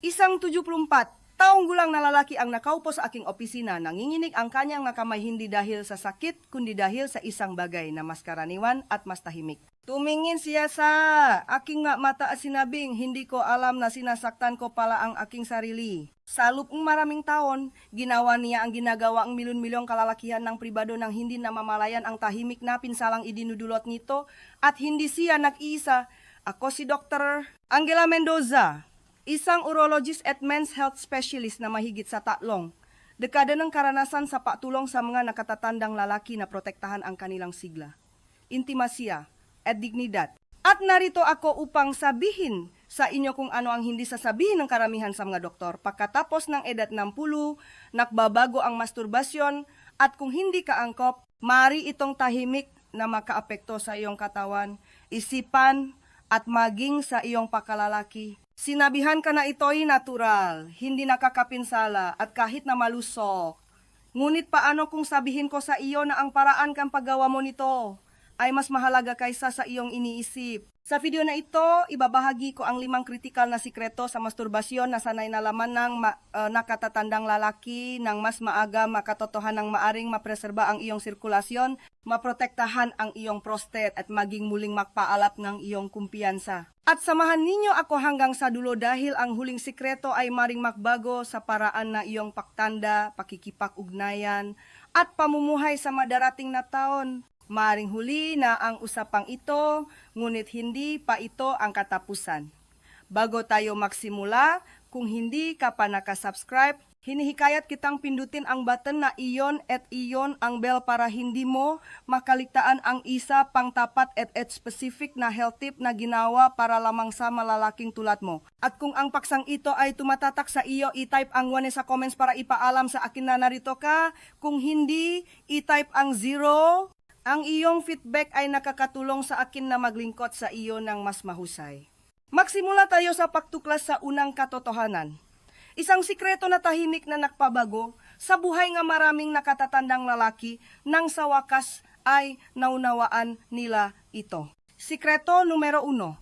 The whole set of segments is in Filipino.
Isang 74 taong gulang na lalaki ang nakaupo sa aking opisina. Nanginginig ang kanyang mga kamay hindi dahil sa sakit, kundi dahil sa isang bagay na mas karaniwan at mas tahimik. Tumingin siya sa aking mata at sinabing, hindi ko alam na sinasaktan ko pala ang aking sarili. Sa lupong maraming taon, ginawa niya ang ginagawa ang milyon-milyong kalalakihan ng pribado nang hindi namamalayan ang tahimik na pinsalang idinudulot nito at hindi siya nag-isa. Ako si Dr. Angela Mendoza, isang urologist at men's health specialist na mahigit sa tatlong dekada ng karanasan sa patulong sa mga nakatatandang lalaki na protektahan ang kanilang sigla, intimasya at dignidad. At narito ako upang sabihin sa inyo kung ano ang hindi sasabihin ng karamihan sa mga doktor. Pagkatapos ng edad 60, nakbabago ang masturbasyon at kung hindi ka angkop, mari itong tahimik na makaapekto sa iyong katawan, isipan at maging sa iyong pakalalaki. Sinabihan ka na ito'y natural, hindi nakakapinsala at kahit na malusok. Ngunit paano kung sabihin ko sa iyo na ang paraan kang paggawa mo nito ay mas mahalaga kaysa sa iyong iniisip? Sa video na ito, ibabahagi ko ang limang kritikal na sikreto sa masturbasyon na sanay na laman ng ma- uh, nakatatandang lalaki ng mas maaga makatotohan ng maaring mapreserba ang iyong sirkulasyon, maprotektahan ang iyong prostate at maging muling magpaalap ng iyong kumpiyansa. At samahan ninyo ako hanggang sa dulo dahil ang huling sikreto ay maring magbago sa paraan na iyong paktanda, pakikipag-ugnayan, at pamumuhay sa madarating na taon. Maring huli na ang usapang ito, ngunit hindi pa ito ang katapusan. Bago tayo magsimula, kung hindi ka pa nakasubscribe, hinihikayat kitang pindutin ang button na iyon at iyon ang bell para hindi mo makaligtaan ang isa pang tapat at at specific na health tip na ginawa para lamang sa malalaking tulad mo. At kung ang paksang ito ay tumatatak sa iyo, i-type ang 1 sa comments para ipaalam sa akin na narito ka. Kung hindi, i-type ang 0 ang iyong feedback ay nakakatulong sa akin na maglingkod sa iyo ng mas mahusay. Magsimula tayo sa pagtuklas sa unang katotohanan. Isang sikreto na tahimik na nakpabago sa buhay nga maraming nakatatandang lalaki nang sa wakas ay naunawaan nila ito. Sikreto numero uno.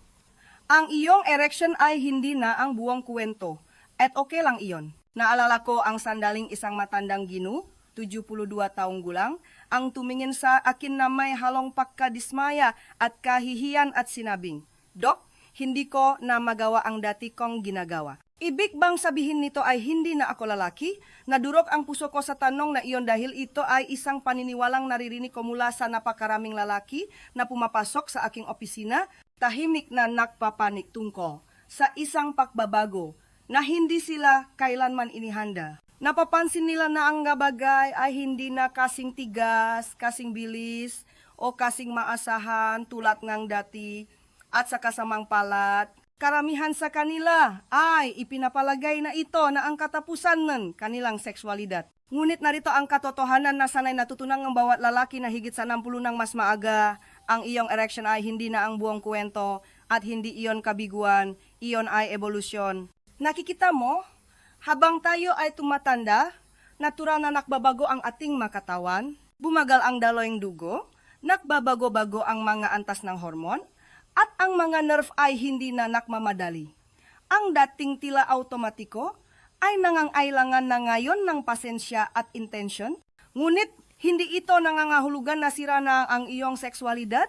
Ang iyong erection ay hindi na ang buong kwento. At okay lang iyon. Naalala ko ang sandaling isang matandang ginu, 72 taong gulang, ang tumingin sa akin na may halong pagkadismaya at kahihiyan at sinabing, Dok, hindi ko na magawa ang dati kong ginagawa. Ibig bang sabihin nito ay hindi na ako lalaki? Nadurok ang puso ko sa tanong na iyon dahil ito ay isang paniniwalang naririnig ko mula sa napakaraming lalaki na pumapasok sa aking opisina, tahimik na nakpapanik tungkol sa isang pakbabago na hindi sila kailanman inihanda. Napapansin nila na ang bagay ay hindi na kasing tigas, kasing bilis, o kasing maasahan tulad ng dati at sa kasamang palat. Karamihan sa kanila ay ipinapalagay na ito na ang katapusan ng kanilang sexualidad. Ngunit narito ang katotohanan na sanay natutunan ng bawat lalaki na higit sa 60 ng mas maaga, ang iyong erection ay hindi na ang buong kwento at hindi iyon kabiguan, iyon ay evolusyon. Nakikita mo, habang tayo ay tumatanda, natural na nakbabago ang ating makatawan, bumagal ang daloyng dugo, nakbabago-bago ang mga antas ng hormon, at ang mga nerve ay hindi na nakmamadali. Ang dating tila automatiko ay nangangailangan na ngayon ng pasensya at intention, ngunit hindi ito nangangahulugan na sira na ang iyong sexualidad.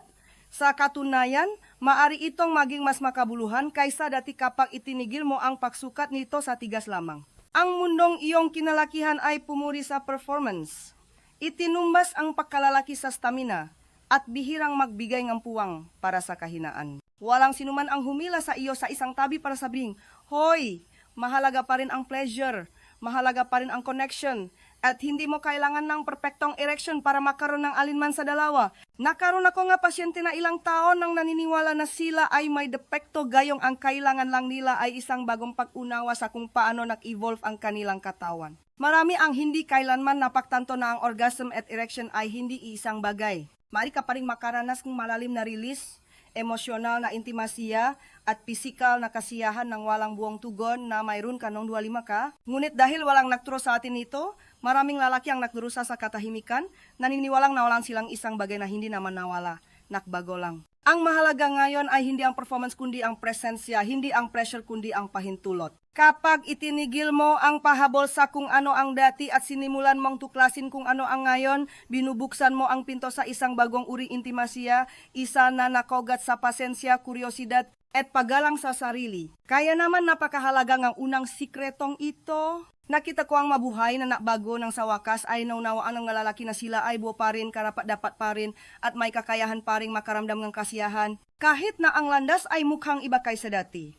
Sa katunayan, maari itong maging mas makabuluhan kaysa dati kapag itinigil mo ang pagsukat nito sa tigas lamang. Ang mundong iyong kinalakihan ay pumuri sa performance. Itinumbas ang pagkalalaki sa stamina at bihirang magbigay ng puwang para sa kahinaan. Walang sinuman ang humila sa iyo sa isang tabi para sabihin, Hoy, mahalaga pa rin ang pleasure, mahalaga pa rin ang connection, at hindi mo kailangan ng perpektong erection para makaroon ng alinman sa dalawa. Nakaroon ako nga pasyente na ilang taon nang naniniwala na sila ay may depekto gayong ang kailangan lang nila ay isang bagong pag-unawa sa kung paano nag-evolve ang kanilang katawan. Marami ang hindi kailanman napaktanto na ang orgasm at erection ay hindi isang bagay. Mari ka pa rin makaranas ng malalim na release, emosyonal na intimasiya at pisikal na kasiyahan ng walang buong tugon na mayroon ka nung 25 ka. Ngunit dahil walang nagturo sa atin ito, maraming lalaki ang nagdurusa sa katahimikan, naniniwalang nawalan silang isang bagay na hindi naman nawala, nakbago lang. Ang mahalaga ngayon ay hindi ang performance kundi ang presensya, hindi ang pressure kundi ang pahintulot. Kapag itinigil mo ang pahabol sa kung ano ang dati at sinimulan mong tuklasin kung ano ang ngayon, binubuksan mo ang pinto sa isang bagong uri intimasya, isa na nakogat sa pasensya, kuryosidad, at pagalang sa sarili. Kaya naman napakahalaga ng unang sikretong ito. Nakita ko ang mabuhay na nabago ng sa wakas ay naunawaan ng lalaki na sila ay buo pa rin, karapat dapat pa rin, at may kakayahan pa rin makaramdam ng kasiyahan, kahit na ang landas ay mukhang iba kaysa dati.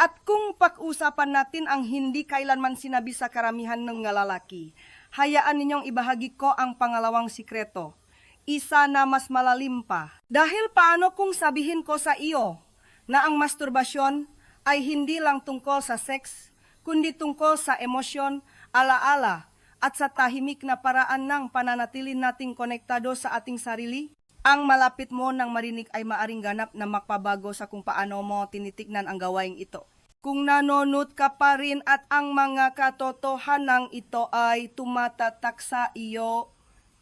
At kung pag-usapan natin ang hindi kailanman sinabi sa karamihan ng lalaki, hayaan ninyong ibahagi ko ang pangalawang sikreto. Isa na mas malalim pa. Dahil paano kung sabihin ko sa iyo na ang masturbasyon ay hindi lang tungkol sa sex, kundi tungkol sa emosyon, alaala, at sa tahimik na paraan ng pananatilin nating konektado sa ating sarili? Ang malapit mo nang marinig ay maaring ganap na makpabago sa kung paano mo tinitignan ang gawaing ito. Kung nanonot ka pa rin at ang mga katotohanan ito ay tumatatak sa iyo,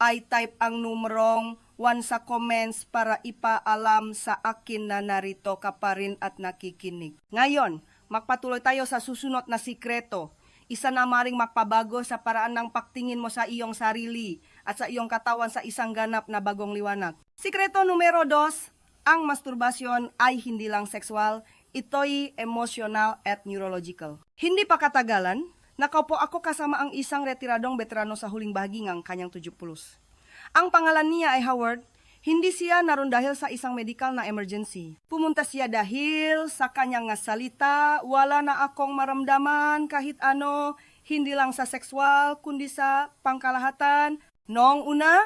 ay type ang numerong 1 sa comments para ipaalam sa akin na narito ka pa rin at nakikinig. Ngayon, magpatuloy tayo sa susunod na sikreto. Isa na maring makpabago sa paraan ng pagtingin mo sa iyong sarili at sa iyong katawan sa isang ganap na bagong liwanag. Sikreto numero dos, ang masturbasyon ay hindi lang sexual, ito'y emotional at neurological. Hindi pa katagalan, nakaupo ako kasama ang isang retiradong veterano sa huling bahagi ng kanyang 70 Ang pangalan niya ay Howard. Hindi siya naroon dahil sa isang medical na emergency. Pumunta siya dahil sa kanyang nga salita, wala na akong maramdaman kahit ano, hindi lang sa sexual, kundi sa pangkalahatan. Noong una,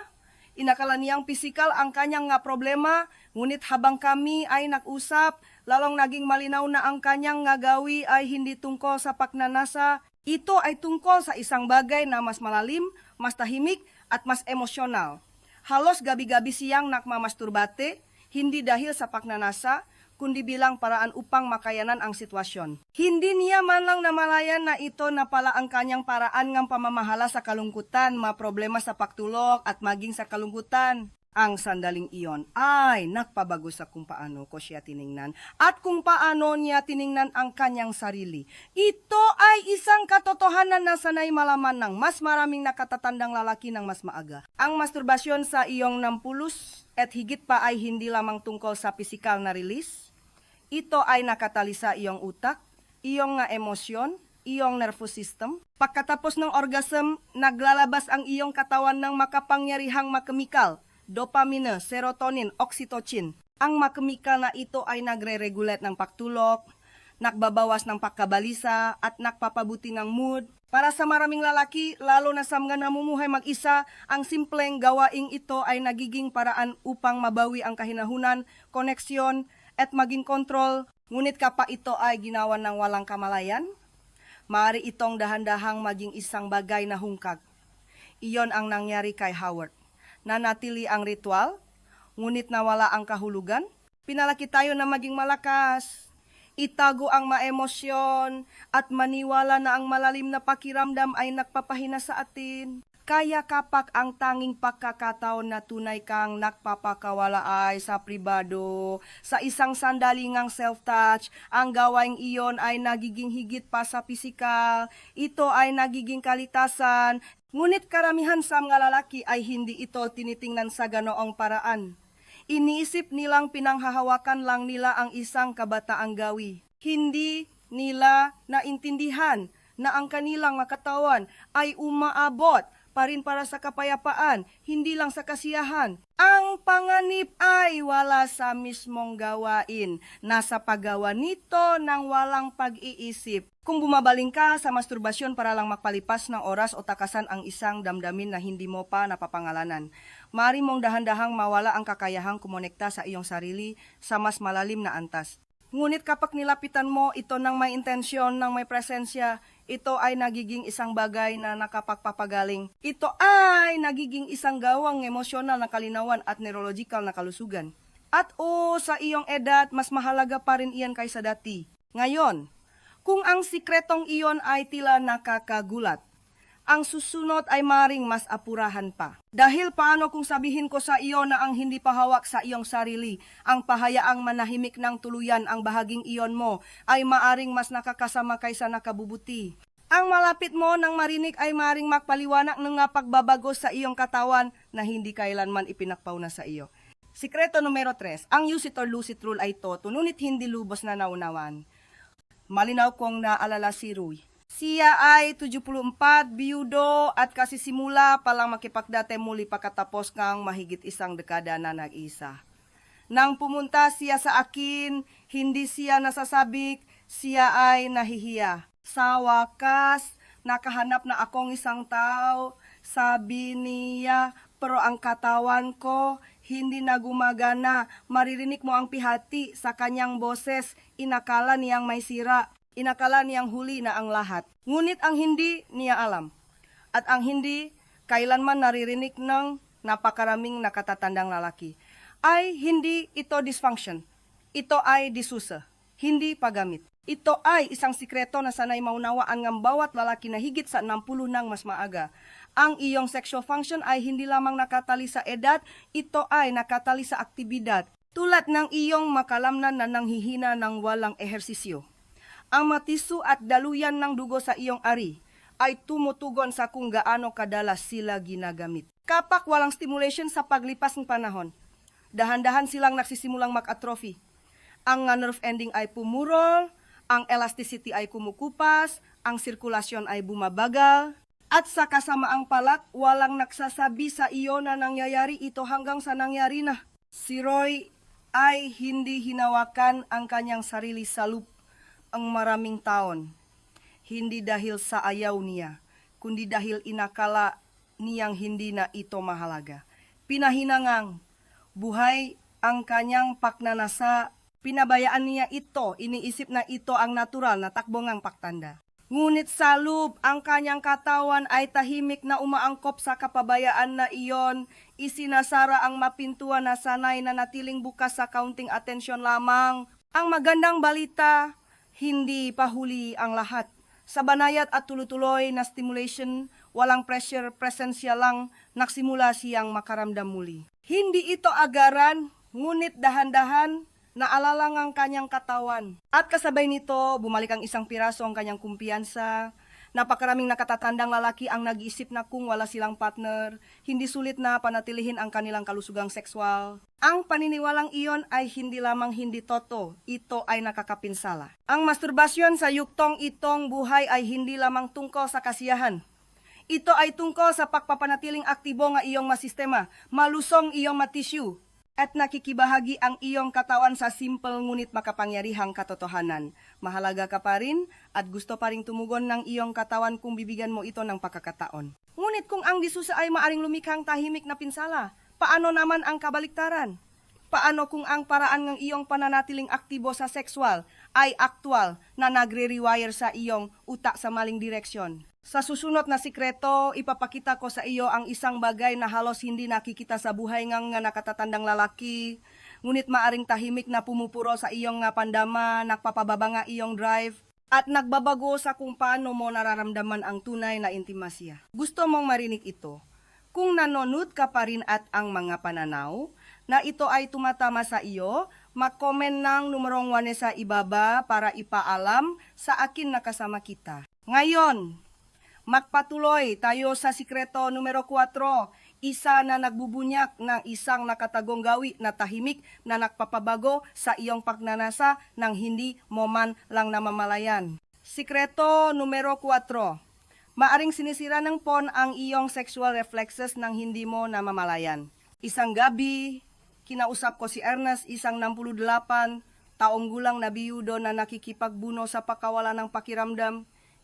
inakala niyang pisikal ang kanyang nga problema, ngunit habang kami ay nag-usap, lalong naging malinaw na ang kanyang nga gawi ay hindi tungkol sa pagnanasa, ito ay tungkol sa isang bagay na mas malalim, mas tahimik, at mas emosyonal. Halos gabi-gabi siyang nakmamasturbate, hindi dahil sa pagnanasa, kundi bilang paraan upang makayanan ang sitwasyon. Hindi niya man lang namalayan na ito na pala ang kanyang paraan ng pamamahala sa kalungkutan, ma problema sa pagtulog at maging sa kalungkutan. Ang sandaling iyon ay nakpabago sa kung paano ko siya tiningnan at kung paano niya tiningnan ang kanyang sarili. Ito ay isang katotohanan na sanay malaman ng mas maraming nakatatandang lalaki ng mas maaga. Ang masturbasyon sa iyong nampulus at higit pa ay hindi lamang tungkol sa pisikal na release. Ito ay nakatali sa iyong utak, iyong nga emosyon, iyong nervous system. Pagkatapos ng orgasm, naglalabas ang iyong katawan ng makapangyarihang makemikal dopamine, serotonin, oxytocin. Ang makemikal na ito ay nagre-regulate ng pagtulog, nakbabawas ng pagkabalisa at nakpapabuti ng mood. Para sa maraming lalaki, lalo na sa mga namumuhay mag-isa, ang simpleng gawaing ito ay nagiging paraan upang mabawi ang kahinahunan, koneksyon, at maging kontrol. Ngunit kapag ito ay ginawa ng walang kamalayan, maaari itong dahan-dahang maging isang bagay na hungkag. Iyon ang nangyari kay Howard nanatili ang ritual, ngunit nawala ang kahulugan. Pinalaki tayo na maging malakas, itago ang maemosyon, at maniwala na ang malalim na pakiramdam ay nagpapahina sa atin. Kaya kapak ang tanging pagkakataon na tunay kang nagpapakawala ay sa pribado, sa isang sandali self-touch, ang gawaing iyon ay nagiging higit pa sa pisikal, ito ay nagiging kalitasan, Ngunit karamihan sa mga lalaki ay hindi ito tinitingnan sa ganoong paraan. Iniisip nilang pinanghahawakan lang nila ang isang kabataang gawi. Hindi nila naintindihan na ang kanilang makatawan ay umaabot pa rin para sa kapayapaan, hindi lang sa kasiyahan. Ang panganib ay wala sa mismong gawain, nasa paggawa nito ng walang pag-iisip. Kung bumabaling ka sa masturbasyon para lang magpalipas ng oras o takasan ang isang damdamin na hindi mo pa napapangalanan, mari mong dahan-dahang mawala ang kakayahang kumonekta sa iyong sarili sa mas malalim na antas. Ngunit kapag nilapitan mo ito ng may intensyon, ng may presensya, ito ay nagiging isang bagay na nakapagpapagaling. Ito ay nagiging isang gawang emosyonal na kalinawan at neurological na kalusugan. At o sa iyong edad, mas mahalaga pa rin iyan kaysa dati. Ngayon, kung ang sikretong iyon ay tila nakakagulat, ang susunod ay maring mas apurahan pa. Dahil paano kung sabihin ko sa iyo na ang hindi pahawak sa iyong sarili, ang pahayaang manahimik ng tuluyan ang bahaging iyon mo, ay maaring mas nakakasama kaysa nakabubuti. Ang malapit mo nang marinig ay maring magpaliwanag ng nga pagbabago sa iyong katawan na hindi kailanman ipinakpaw na sa iyo. Sikreto numero 3, ang use it or lose it rule ay to, tununit hindi lubos na naunawan. Malinaw kong naalala si Rui. Siya ay 74, biyudo at kasisimula palang makipagdate muli pagkatapos kang mahigit isang dekada na nag-isa. Nang pumunta siya sa akin, hindi siya nasasabik, siya ay nahihiya. Sa wakas, nakahanap na akong isang tao, sabi niya, pero ang katawan ko hindi na gumagana. Maririnig mo ang pihati sa kanyang boses, inakala niyang may sira. Inakala niyang huli na ang lahat. Ngunit ang hindi niya alam. At ang hindi kailanman naririnig ng napakaraming nakatatandang lalaki ay hindi ito dysfunction. Ito ay disusa, hindi paggamit. Ito ay isang sikreto na sanay maunawaan ng bawat lalaki na higit sa 60 nang mas maaga. Ang iyong sexual function ay hindi lamang nakatali sa edad, ito ay nakatali sa aktibidad. Tulad ng iyong makalamnan na nanghihina ng walang ehersisyo. Ang matisu at daluyan ng dugo sa iyong ari ay tumutugon sa kung gaano kadalas sila ginagamit. Kapak walang stimulation sa paglipas ng panahon, dahan-dahan silang nagsisimulang mag-atrophy. Ang nerve ending ay pumurol, ang elasticity ay kumukupas, ang sirkulasyon ay bumabagal, at sa kasamaang palak, walang nagsasabi sa iyo na nangyayari ito hanggang sa nangyari na. Si Roy ay hindi hinawakan ang kanyang sarili sa loop ang maraming taon. Hindi dahil sa ayaw niya, kundi dahil inakala niyang hindi na ito mahalaga. Pinahinangang buhay ang kanyang paknanasa, pinabayaan niya ito, iniisip na ito ang natural na takbo ngang paktanda. Ngunit sa loob, ang kanyang katawan ay tahimik na umaangkop sa kapabayaan na iyon, isinasara ang mapintuan na sanay na natiling bukas sa kaunting atensyon lamang. Ang magandang balita, hindi pahuli ang lahat. Sa banayat at tuloy-tuloy na stimulation, walang pressure, presensya lang, nagsimula siyang makaramdam muli. Hindi ito agaran, ngunit dahan-dahan, naalala ang kanyang katawan. At kasabay nito, bumalik ang isang piraso ang kanyang kumpiyansa. Napakaraming nakatatandang lalaki ang nag-iisip na kung wala silang partner, hindi sulit na panatilihin ang kanilang kalusugang sexual. Ang paniniwalang iyon ay hindi lamang hindi toto, ito ay nakakapinsala. Ang masturbasyon sa yuktong itong buhay ay hindi lamang tungkol sa kasiyahan. Ito ay tungkol sa pagpapanatiling aktibo nga iyong masistema, malusong iyong matisyu, at nakikibahagi ang iyong katawan sa simple ngunit makapangyarihang katotohanan. Mahalaga ka pa rin at gusto pa rin tumugon ng iyong katawan kung bibigyan mo ito ng pagkakataon. Ngunit kung ang disusa ay maaring lumikhang tahimik na pinsala, paano naman ang kabaliktaran? Paano kung ang paraan ng iyong pananatiling aktibo sa sexual ay aktwal na nagre-rewire sa iyong utak sa maling direksyon? Sa susunod na sikreto, ipapakita ko sa iyo ang isang bagay na halos hindi nakikita sa buhay ng nga nakatatandang lalaki, ngunit maaring tahimik na pumupuro sa iyong nga pandama, nagpapababa nga iyong drive, at nagbabago sa kung paano mo nararamdaman ang tunay na intimasya. Gusto mong marinig ito? Kung nanonood ka pa rin at ang mga pananaw na ito ay tumatama sa iyo, mag-comment ng numerong 1 sa ibaba para ipaalam sa akin na kasama kita. Ngayon, Magpatuloy tayo sa sikreto numero 4, isa na nagbubunyak ng isang nakatagong gawi na tahimik na nagpapabago sa iyong pagnanasa ng hindi mo man lang namamalayan. Sikreto numero 4, maaring sinisira ng pon ang iyong sexual reflexes ng hindi mo namamalayan. Isang gabi, kinausap ko si Ernest, isang 68, taong gulang na biyudo na nakikipagbuno sa pakawalan ng pakiramdam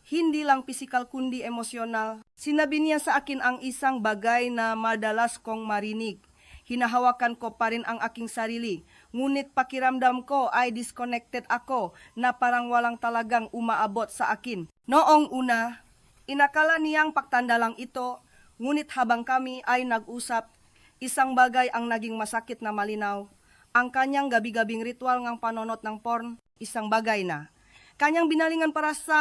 hindi lang pisikal kundi emosyonal. Sinabi niya sa akin ang isang bagay na madalas kong marinig. Hinahawakan ko pa rin ang aking sarili, ngunit pakiramdam ko ay disconnected ako na parang walang talagang umaabot sa akin. Noong una, inakala niyang pagtanda lang ito, ngunit habang kami ay nag-usap, isang bagay ang naging masakit na malinaw. Ang kanyang gabi-gabing ritual ng panonot ng porn, isang bagay na kanyang binalingan para sa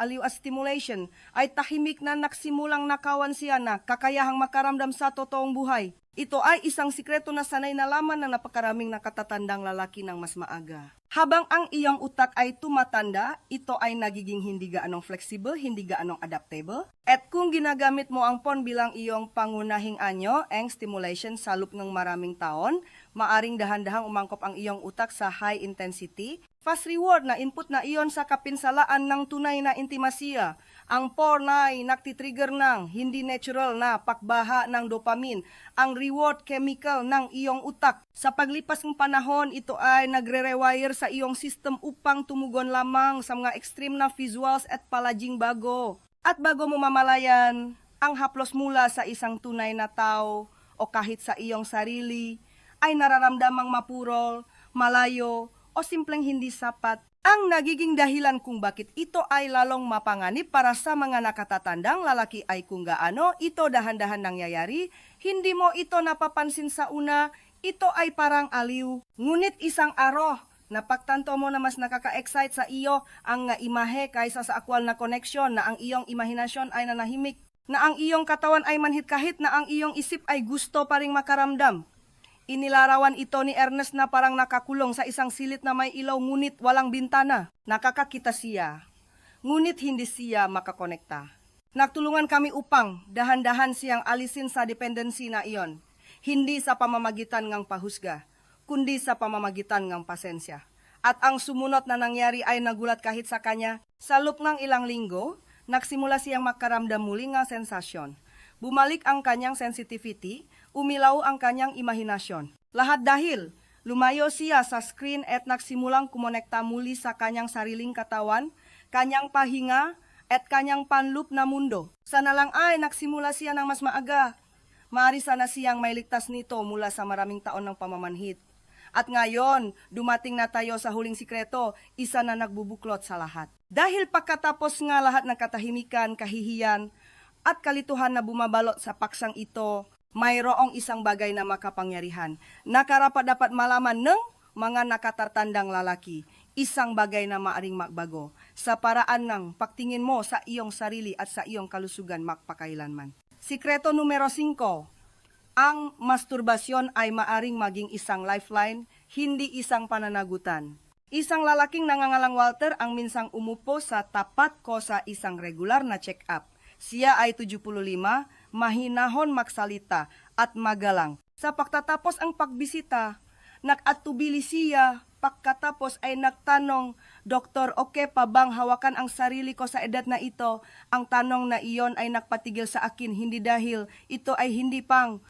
aliw stimulation ay tahimik na nagsimulang nakawan siya na kakayahang makaramdam sa totoong buhay. Ito ay isang sikreto na sanay nalaman ng napakaraming nakatatandang lalaki ng mas maaga. Habang ang iyong utak ay tumatanda, ito ay nagiging hindi gaanong flexible, hindi gaanong adaptable. At kung ginagamit mo ang pon bilang iyong pangunahing anyo, ang stimulation sa loop ng maraming taon, maaring dahan-dahang umangkop ang iyong utak sa high intensity, fast reward na input na iyon sa kapinsalaan ng tunay na intimasiya. Ang porn ay naktitrigger ng hindi natural na pakbaha ng dopamine, ang reward chemical ng iyong utak. Sa paglipas ng panahon, ito ay nagre-rewire sa iyong system upang tumugon lamang sa mga extreme na visuals at palaging bago. At bago mo mamalayan, ang haplos mula sa isang tunay na tao o kahit sa iyong sarili ay nararamdamang mapurol, malayo o simpleng hindi sapat ang nagiging dahilan kung bakit ito ay lalong mapanganib para sa mga nakatatandang lalaki ay kung gaano ito dahan-dahan nangyayari, hindi mo ito napapansin sa una, ito ay parang aliw. Ngunit isang araw, napagtanto mo na mas nakaka-excite sa iyo ang imahe kaysa sa akwal na connection na ang iyong imahinasyon ay nanahimik, na ang iyong katawan ay manhit kahit na ang iyong isip ay gusto pa ring makaramdam. Inilarawan ito ni Ernest na parang nakakulong sa isang silit na may ilaw ngunit walang bintana. Nakakakita siya, ngunit hindi siya makakonekta. Nagtulungan kami upang dahan-dahan siyang alisin sa dependency na iyon. Hindi sa pamamagitan ng pahusga, kundi sa pamamagitan ng pasensya. At ang sumunod na nangyari ay nagulat kahit sa kanya. Sa loob ng ilang linggo, nagsimula siyang makaramdam muli ng sensasyon. Bumalik ang kanyang sensitivity, umilaw ang kanyang imahinasyon. Lahat dahil lumayo siya sa screen at nagsimulang kumonekta muli sa kanyang sariling katawan, kanyang pahinga, at kanyang panloop na mundo. Sana lang ay nagsimula siya ng mas maaga. Maari sana siyang may nito mula sa maraming taon ng pamamanhit. At ngayon, dumating na tayo sa huling sikreto, isa na nagbubuklot sa lahat. Dahil pagkatapos nga lahat ng katahimikan, kahihiyan, at kalituhan na bumabalot sa paksang ito, mayroong isang bagay na makapangyarihan na karapat dapat malaman ng mga nakatatandang lalaki. Isang bagay na maaring magbago sa paraan ng pagtingin mo sa iyong sarili at sa iyong kalusugan magpakailanman. Sikreto numero 5. Ang masturbasyon ay maaring maging isang lifeline, hindi isang pananagutan. Isang lalaking nangangalang Walter ang minsang umupo sa tapat ko sa isang regular na check-up. Siya ay 75, mahinahon magsalita at magalang. Sa pagtatapos ang pagbisita, nakatubili siya. Pagkatapos ay nagtanong, Doktor, okay pa bang hawakan ang sarili ko sa edad na ito? Ang tanong na iyon ay nagpatigil sa akin, hindi dahil ito ay hindi pang